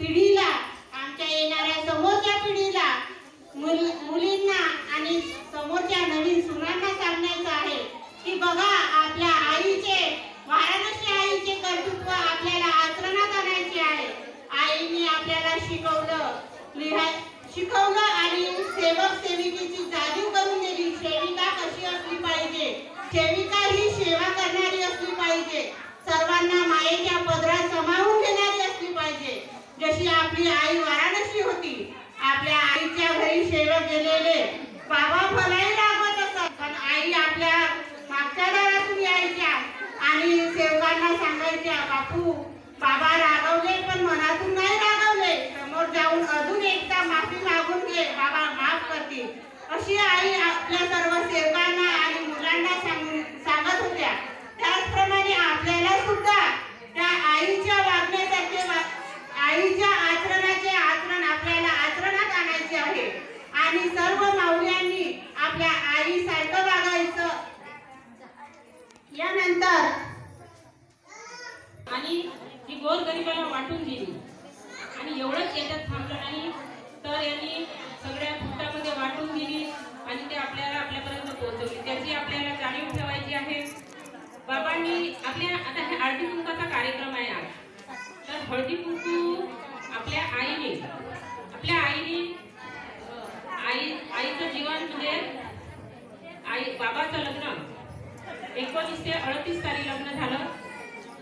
पिढीला आमच्या येणाऱ्या समोरच्या पिढीला मुल मुलींना आणि समोरच्या नवीन सुनांना सांगण्याचं आहे की बघा आपल्या आईचे वाराणसी आईचे कर्तृत्व आपल्याला आचरणात आणायचे आहे. आईने आपल्याला शिकवलं लिहा शिकवलं आणि सेवक सेविकेची जाणीव करून दिली. सेविका कशी असली पाहिजे? सेविका आपली आई वाराणसी होती. आपल्या आईच्या घरी सेवक गेलेले. बाबा फलाई लागत असत. पण आई आपल्या मागच्या दारातून यायच्या. आणि सेवकांना सांगायच्या बापू बाबा रागवले पण मनातून नाही रागवले. समोर जाऊन अजून एकदा माफी मागून घे. बाबा माफ करतील. अशी आई आपल्या सर्व सेवकांना आणि मुलांना सांगून सांगत होत्या त्याचप्रमाणे आपल्याला सुद्धा त्या आईच्या वागण्यासारखे वा- आईच्या आचरणाचे आचरण आपल्याला आचरणात आणायचे आहे आणि सर्व माऊल्यांनी आपल्या आईसारखं वागायचं. यानंतर आणि ती गोरगरिबाला वाटून दिली. आणि एवढंच याच्यात थांबलं नाही. तर यांनी सगळ्या फुटामध्ये वाटून दिली आणि ते आपल्याला आपल्यापर्यंत पोहोचवली. त्याची आपल्याला जाणीव ठेवायची आहे. बाबांनी आपल्या आता हे हळदी कुंकाचा कार्यक्रम आहे आज तर हळदी कुंकू आपल्या आईने आपल्या आईने अं, आई आईचं जीवन म्हणजे आई बाबाचं लग्न एकोणीस ते अडतीस साली लग्न झालं.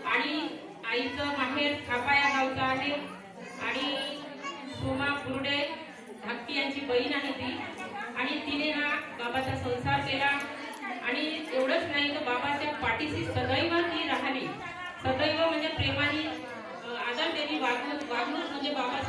आणि आईचं माहेर खापा या गावचं आहे. आणि सोमा कुरडे धाकटी यांची बहीण आहे ती. आणि तिने हा बाबाचा संसार केला. आणि एवढंच नाही तर बाबाच्या पाठीशी सदैव ती राहिली. सदैव म्हणजे प्रेमाने आदर त्यांनी वागणूक वागणूक म्हणजे बाबा